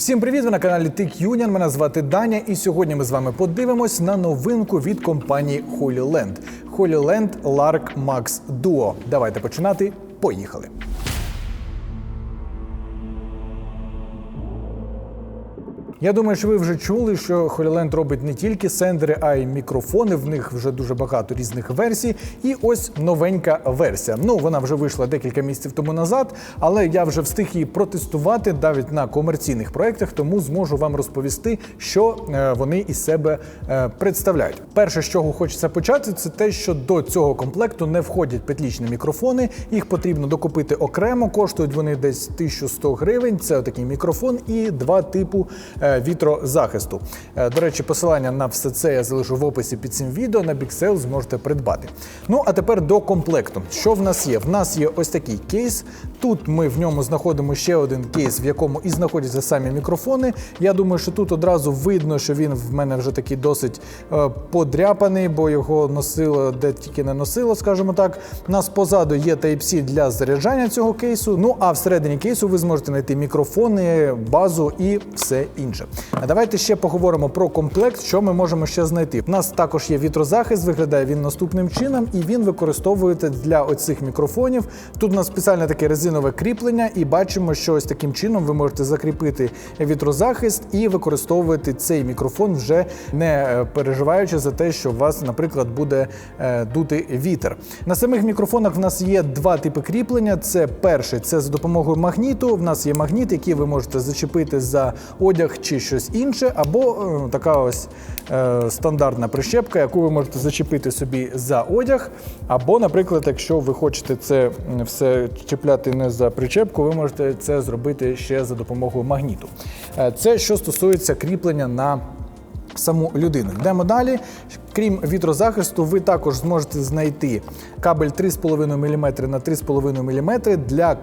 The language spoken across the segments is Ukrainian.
Всім привіт! Ви на каналі Тик Юніан. Мене звати Даня, і сьогодні ми з вами подивимось на новинку від компанії HolyLand. HolyLand Lark Max Duo. Давайте починати. Поїхали. Я думаю, що ви вже чули, що HolyLand робить не тільки сендери, а й мікрофони. В них вже дуже багато різних версій. І ось новенька версія. Ну, вона вже вийшла декілька місяців тому назад, але я вже встиг її протестувати навіть на комерційних проєктах, тому зможу вам розповісти, що е, вони із себе е, представляють. Перше, з чого хочеться почати, це те, що до цього комплекту не входять петлічні мікрофони. Їх потрібно докупити окремо. Коштують вони десь 1100 гривень. Це такий мікрофон і два типу е, вітрозахисту. Е, До речі, посилання на все це я залишу в описі під цим відео. На Sale зможете придбати. Ну а тепер до комплекту. Що в нас є? В нас є ось такий кейс. Тут ми в ньому знаходимо ще один кейс, в якому і знаходяться самі мікрофони. Я думаю, що тут одразу видно, що він в мене вже такий досить е, подряпаний, бо його носило де тільки не носило, скажімо так. У нас позаду є Type-C для заряджання цього кейсу. Ну а всередині кейсу ви зможете знайти мікрофони, базу і все інше. А давайте ще поговоримо про комплект, що ми можемо ще знайти. У нас також є вітрозахист, виглядає він наступним чином, і він використовується для оцих мікрофонів. Тут у нас спеціальне таке резинове кріплення, і бачимо, що ось таким чином ви можете закріпити вітрозахист і використовувати цей мікрофон, вже не е, переживаючи за те, що у вас, наприклад, буде е, дути вітер. На самих мікрофонах в нас є два типи кріплення. Це перший це за допомогою магніту. В нас є магніт, який ви можете зачепити за одяг чи щось інше, або е, така ось е, стандартна прищепка, яку ви можете зачепити собі за одяг. Або, наприклад, якщо ви хочете це все чіпляти не за причепку, ви можете це зробити ще за допомогою магніту. Е, Це що стосується кріплення на саму людину. Йдемо далі. Крім вітрозахисту, ви також зможете знайти кабель 3,5 мм на 3,5 мм для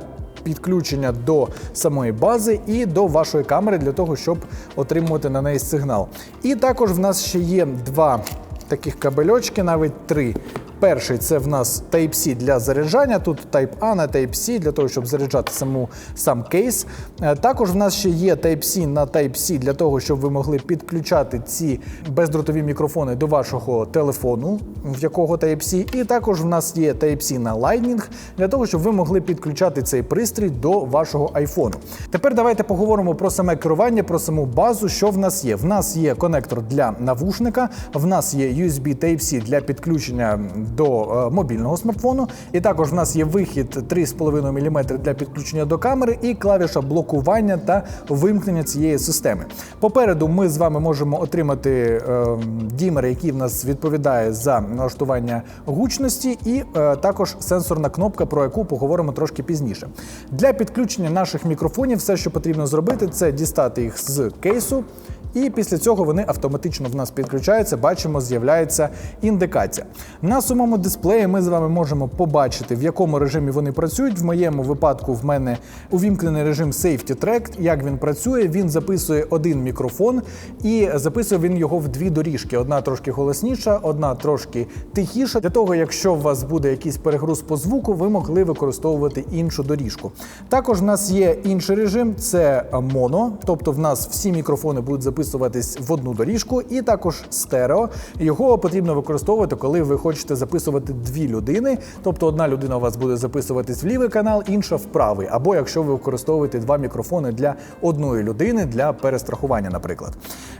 підключення до самої бази і до вашої камери для того, щоб отримувати на неї сигнал. І також в нас ще є два таких кабельочки, навіть три. Перший це в нас Type-C для заряджання. Тут Type-A на Type-C для того, щоб заряджати саму сам кейс. Е, Також в нас ще є Type-C на Type-C для того, щоб ви могли підключати ці бездротові мікрофони до вашого телефону, в якого Type-C. І також в нас є Type-C на Lightning для того, щоб ви могли підключати цей пристрій до вашого iPhone. Тепер давайте поговоримо про саме керування, про саму базу. Що в нас є? В нас є конектор для навушника, в нас є USB Type-C для підключення до е, мобільного смартфону. І також в нас є вихід 3,5 мм для підключення до камери і клавіша блокування та вимкнення цієї системи. Попереду ми з вами можемо отримати е, дімер, який в нас відповідає за налаштування гучності, і е, також сенсорна кнопка, про яку поговоримо трошки пізніше. Для підключення наших мікрофонів все, що потрібно зробити, це дістати їх з кейсу. І після цього вони автоматично в нас підключаються. Бачимо, з'являється індикація. На самому дисплеї ми з вами можемо побачити, в якому режимі вони працюють. В моєму випадку в мене увімкнений режим Safety Track. Як він працює, він записує один мікрофон і записує він його в дві доріжки: одна трошки голосніша, одна трошки тихіша. Для того, якщо у вас буде якийсь перегруз по звуку, ви могли використовувати іншу доріжку. Також в нас є інший режим, це моно, тобто в нас всі мікрофони будуть записуватись в одну доріжку, і також стерео. Його потрібно використовувати, коли ви хочете записувати дві людини. Тобто одна людина у вас буде записуватись в лівий канал, інша в правий. Або якщо ви використовуєте два мікрофони для одної людини для перестрахування, наприклад.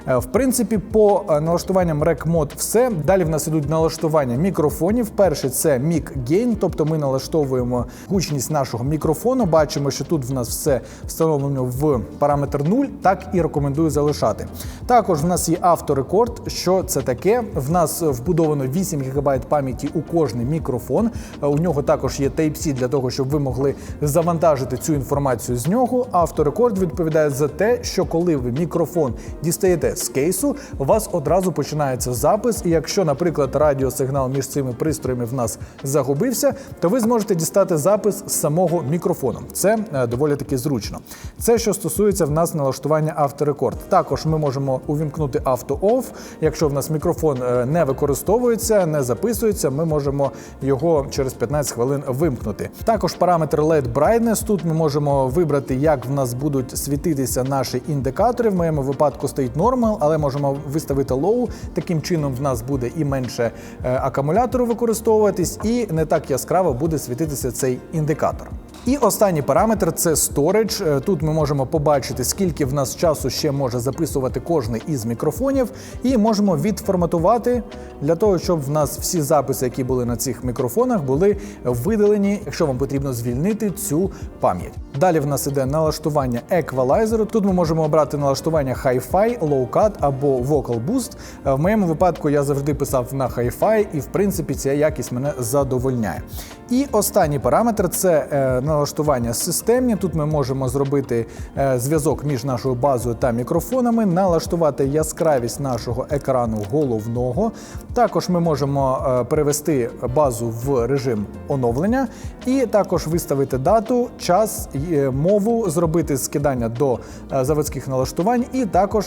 Е, В принципі, по е, налаштуванням Rec Mode все. Далі в нас ідуть налаштування мікрофонів. Перший це Mic Gain, тобто ми налаштовуємо гучність нашого мікрофону. Бачимо, що тут в нас все встановлено в параметр 0, так і рекомендую залишати. Також в нас є авторекорд. Що це таке? В нас вбудовано 8 ГБ пам'яті у кожний мікрофон. Е, У нього також є Type-C для того, щоб ви могли завантажити цю інформацію з нього. Авторекорд відповідає за те, що коли ви мікрофон дістаєте з кейсу, у вас одразу починається запис. І якщо, наприклад, радіосигнал між цими пристроями в нас загубився, то ви зможете дістати запис з самого мікрофону. Це е, доволі таки зручно. Це що стосується в нас налаштування авторекорд. Також ми можемо увімкнути авто-офф. Якщо в нас мікрофон е, не використовується, не записується, ми можемо його через 15 хвилин вимкнути. Також параметр LED Brightness. Тут ми можемо вибрати, як в нас будуть світитися наші індикатори. В моєму випадку стоїть Normal, але можемо виставити Low. Таким чином в нас буде і менше е, акумулятору використовуватись, і не так яскраво буде світитися цей індикатор. І останній параметр це storage. Е, Тут ми можемо побачити, скільки в нас часу ще може записувати кожний із мікрофонів, і можемо відформатувати для того, щоб в нас всі записи, які були на цих мікрофонах, були видалені, якщо вам потрібно звільнити цю пам'ять. Далі в нас іде налаштування еквалайзеру. Тут ми можемо обрати налаштування Hi-Fi, Low Cut або Vocal Boost. Е, В моєму випадку я завжди писав на Hi-Fi, і в принципі ця якість мене задовольняє. І останній параметр це е, налаштування системні. Тут ми можемо зробити е, зв'язок між нашою базою та мікрофонами, налаштувати яскравість нашого екрану головного. Також ми можемо е, перевести базу в режим оновлення, і також виставити дату, час, мову, зробити скидання до заводських налаштувань, і також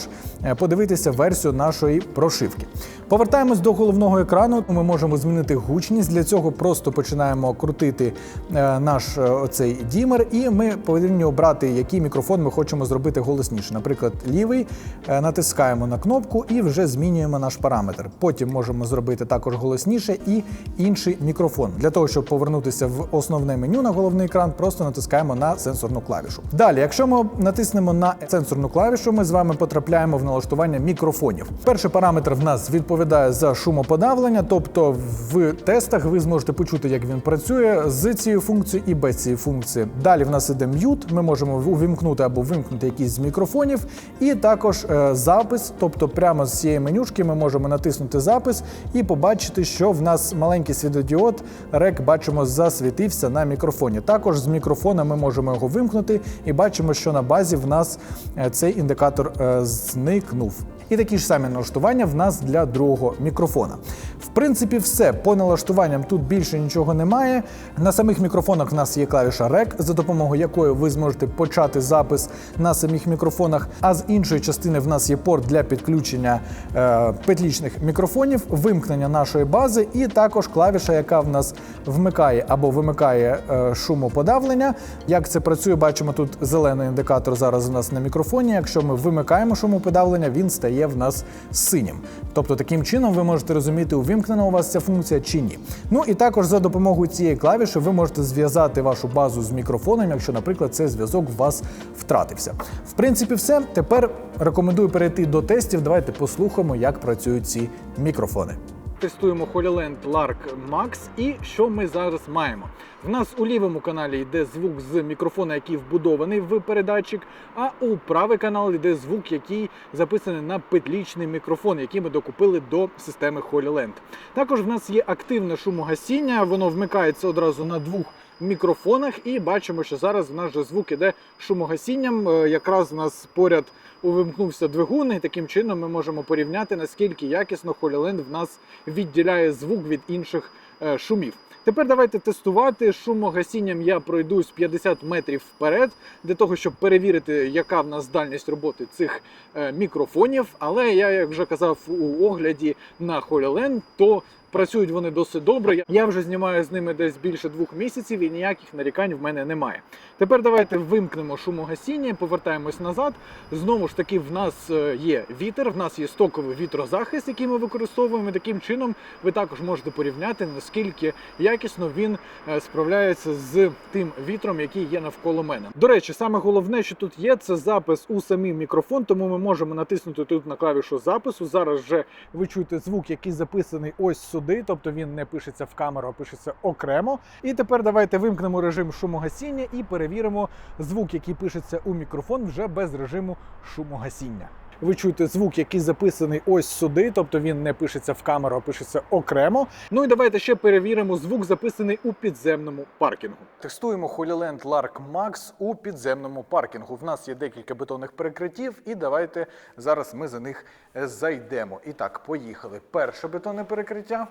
подивитися версію нашої прошивки. Повертаємось до головного екрану. Ми можемо змінити гучність. Для цього просто починаємо крутити е, наш е, оцей дімер, і ми повинні обрати, який мікрофон ми хочемо зробити голосніше. Наприклад, лівий е, натискаємо на кнопку і вже змінюємо наш параметр. Потім можемо зробити також голосніше і інший мікрофон. Для того, щоб повернутися в основне меню на головний екран, просто натискаємо на сенсорну клавішу. Далі, якщо ми натиснемо на сенсорну клавішу, ми з вами потрапляємо в налаштування мікрофонів. Перший параметр в нас відповідає за шумоподавлення, тобто в тестах ви зможете почути, як він працює з цією функцією і без цієї функції. Далі в нас іде м'ют. Ми можемо увімкнути або вимкнути якийсь з мікрофонів, і також е, запис. Тобто, прямо з цієї менюшки ми можемо натиснути запис і побачити, що в нас маленький світодіод рек бачимо засвітився на мікрофоні. Також з мікрофона ми можемо його вимкнути і бачимо, що на базі в нас е, цей індикатор е, зникнув. І такі ж самі налаштування в нас для другого мікрофона. В принципі, все по налаштуванням тут більше нічого немає. На самих мікрофонах в нас є клавіша REC, за допомогою якої ви зможете почати запис на самих мікрофонах. А з іншої частини в нас є порт для підключення е, петлічних мікрофонів, вимкнення нашої бази, і також клавіша, яка в нас вмикає або вимикає е, шумоподавлення. Як це працює, бачимо тут зелений індикатор зараз у нас на мікрофоні. Якщо ми вимикаємо шумоподавлення, він стає в нас синім. Тобто таким чином ви можете розуміти, увімкнена у вас ця функція чи ні. Ну і також за допомогою цієї клавіші ви можете зв'язати вашу базу з мікрофоном, якщо, наприклад, цей зв'язок у вас втратився. В принципі, все. Тепер рекомендую перейти до тестів. Давайте послухаємо, як працюють ці мікрофони. Тестуємо HoloLens Lark Max і що ми зараз маємо. В нас у лівому каналі йде звук з мікрофона, який вбудований в передатчик, а у правий канал йде звук, який записаний на петлічний мікрофон, який ми докупили до системи HoloLens. Також в нас є активне шумогасіння, воно вмикається одразу на двох мікрофонах, і бачимо, що зараз в нас же звук іде шумогасінням. Е, Якраз у нас поряд увімкнувся двигун, і таким чином ми можемо порівняти, наскільки якісно HoloLens в нас відділяє звук від інших е, шумів. Тепер давайте тестувати. Шумогасінням я пройдусь 50 метрів вперед для того, щоб перевірити, яка в нас дальність роботи цих е, мікрофонів. Але я, як вже казав у огляді на HoloLens, то працюють вони досить добре. Я- вже знімаю з ними десь більше двох місяців і ніяких нарікань в мене немає. Тепер давайте вимкнемо шумогасіння, повертаємось назад. Знову ж таки, в нас е, є вітер, в нас є стоковий вітрозахист, який ми використовуємо. Таким чином ви також можете порівняти, наскільки якісно він е, справляється з тим вітром, який є навколо мене. До речі, саме головне, що тут є, це запис у самий мікрофон, тому ми можемо натиснути тут на клавішу запису. Зараз вже ви чуєте звук, який записаний ось сюди, тобто він не пишеться в камеру, а пишеться окремо. І тепер давайте вимкнемо режим шумогасіння і перевіримо звук, який пишеться у мікрофон, вже без режиму шумогасіння. Ви чуєте звук, який записаний ось сюди, тобто він не пишеться в камеру, а пишеться окремо. Ну і давайте ще перевіримо звук, записаний у підземному паркінгу. Тестуємо HoloLens Lark Max у підземному паркінгу. В нас є декілька бетонних перекриттів, і давайте зараз ми за них е, зайдемо. І так, поїхали. Перше бетонне перекриття.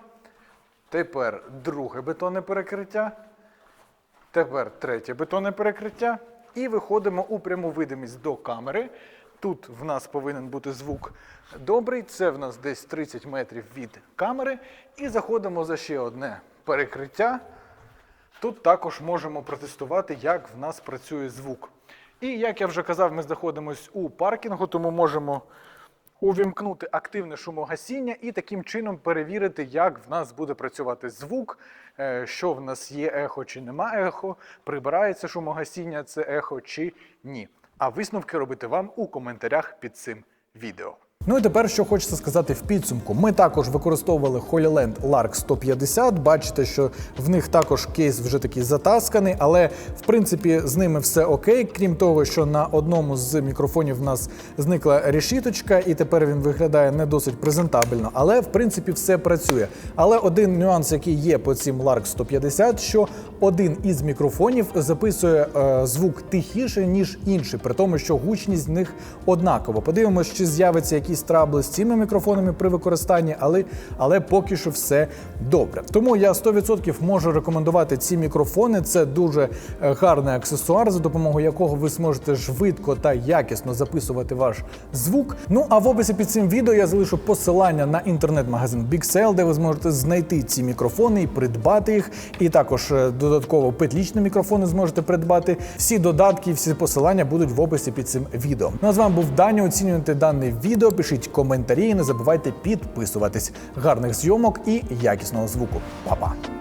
Тепер друге бетонне перекриття. Тепер третє бетонне перекриття. І виходимо у пряму видимість до камери. Тут в нас повинен бути звук добрий. Це в нас десь 30 метрів від камери. І заходимо за ще одне перекриття. Тут також можемо протестувати, як в нас працює звук. І як я вже казав, ми знаходимося у паркінгу, тому можемо увімкнути активне шумогасіння і таким чином перевірити, як в нас буде працювати звук, е, що в нас є ехо чи нема ехо, прибирається шумогасіння, це ехо чи ні. А висновки робити вам у коментарях під цим відео. Ну і тепер що хочеться сказати в підсумку. Ми також використовували HoloLens Lark 150. Бачите, що в них також кейс вже такий затасканий, але в принципі з ними все окей. Крім того, що на одному з мікрофонів в нас зникла решіточка, і тепер він виглядає не досить презентабельно. Але в принципі все працює. Але один нюанс, який є по цим Lark 150, що один із мікрофонів записує е, звук тихіше ніж інший, при тому, що гучність в них однакова. Подивимось, чи з'явиться якісь трабли з цими мікрофонами при використанні, але, але поки що все добре. Тому я 100% можу рекомендувати ці мікрофони. Це дуже е, гарний аксесуар, за допомогою якого ви зможете швидко та якісно записувати ваш звук. Ну а в описі під цим відео я залишу посилання на інтернет-магазин BigSale, де ви зможете знайти ці мікрофони і придбати їх. І також е, додатково петлічні мікрофони зможете придбати. Всі додатки, всі посилання будуть в описі під цим відео. Ну а з вами був Даня. Оцінюйте дане відео, пишіть коментарі, і не забувайте підписуватись. Гарних зйомок і якісного звуку. Па-па!